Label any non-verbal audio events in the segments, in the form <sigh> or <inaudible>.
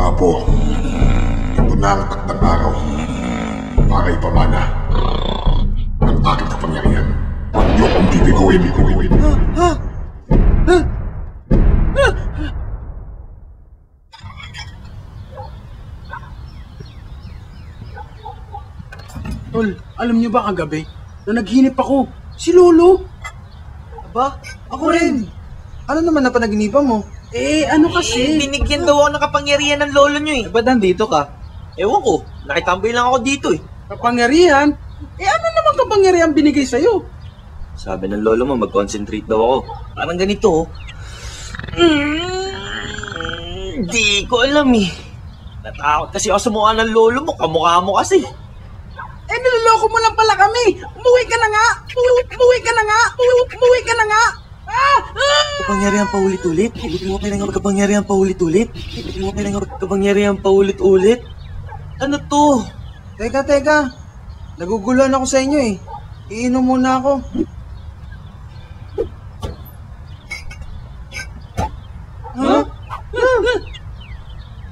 Mga apo, ito na ang takdang araw para ipamana ang aking kapangyarihan. Huwag niyo bibiguin, bibiguin. Tol, alam niyo ba kagabi na naghinip ako? Si Lolo. Aba, ako rin. Ano naman na panaginipan mo? Eh, ano kasi? Binigyan daw ako ng kapangyarihan ng lolo nyo eh. Eh, ba't nandito ka? Ewan ko, nakitambay lang ako dito eh. Kapangyarihan? Eh, ano naman kapangyarihan binigay sa'yo? Sabi ng lolo mo, mag-concentrate daw ako. Parang ganito oh. Mm, Di ko alam eh. Natakot kasi ako sa mukha ng lolo mo, kamukha mo kasi. Eh, niloloko mo lang pala kami. Umuwi ka na nga. Umuwi, umuwi ka na nga. Umuwi ka na nga. Ah! Ah! Kapangyarihan pa ulit-ulit? Hindi mo kailangan magkapangyarihan pa ulit-ulit? Hindi mo kailangan magkapangyarihan pa ulit-ulit? Ano to? Teka, teka. Naguguluhan ako sa inyo eh. Iinom muna ako. Ha?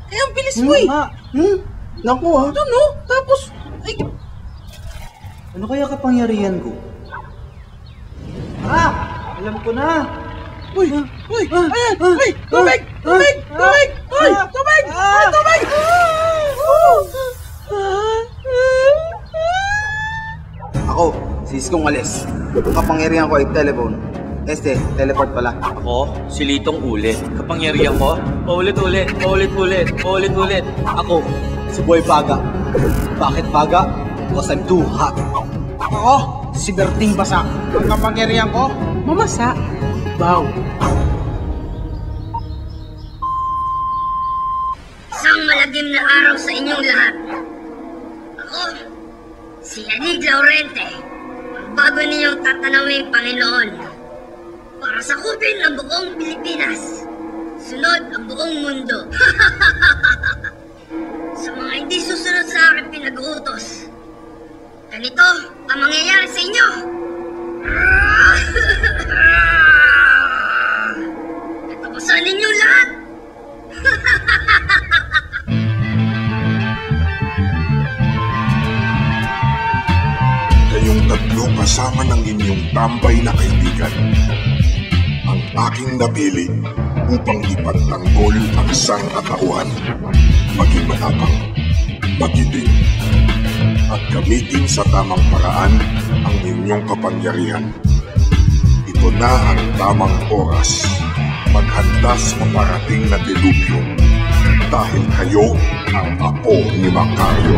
Eh, ang bilis mo eh. Ha? Hmm? Naku ha? Ito no? Tapos, ay, Ano kaya kapangyarihan ko? Ah! Alam ko na! Uy, uy, ayan, uy, tubig, tubig, tubig, uy, tubig, ay, tubig. Ako, si Iskong Alis. Ang kapangyarihan ko ay telephone. Este, teleport pala. Ako, si Litong Ulit. Kapangyarihan ko, paulit-ulit, paulit-ulit, paulit-ulit. Ako, Si Boy Baga. Bakit Baga? Because I'm too hot. Ako, si Berting Basak. Ang kapangyarihan ko, mamasa. Bow. Isang malagim na araw sa inyong lahat. Ako, si Anig Laurente, ang bago ninyong tatanawing Panginoon. Para sakupin ang buong Pilipinas. Sunod ang buong mundo. <laughs> sa mga hindi susunod sa akin pinag-uutos. Ganito ang mangyayari sa inyo. Tatlo kasama ng inyong tambay na kaibigan. Ang aking napili upang ipagtanggol ang isang katauhan. Maging matapang, magiting, at gamitin sa tamang paraan ang inyong kapangyarihan. Ito na ang tamang oras. Maghanda sa parating na dilubyo dahil kayo ang apo ni Macario.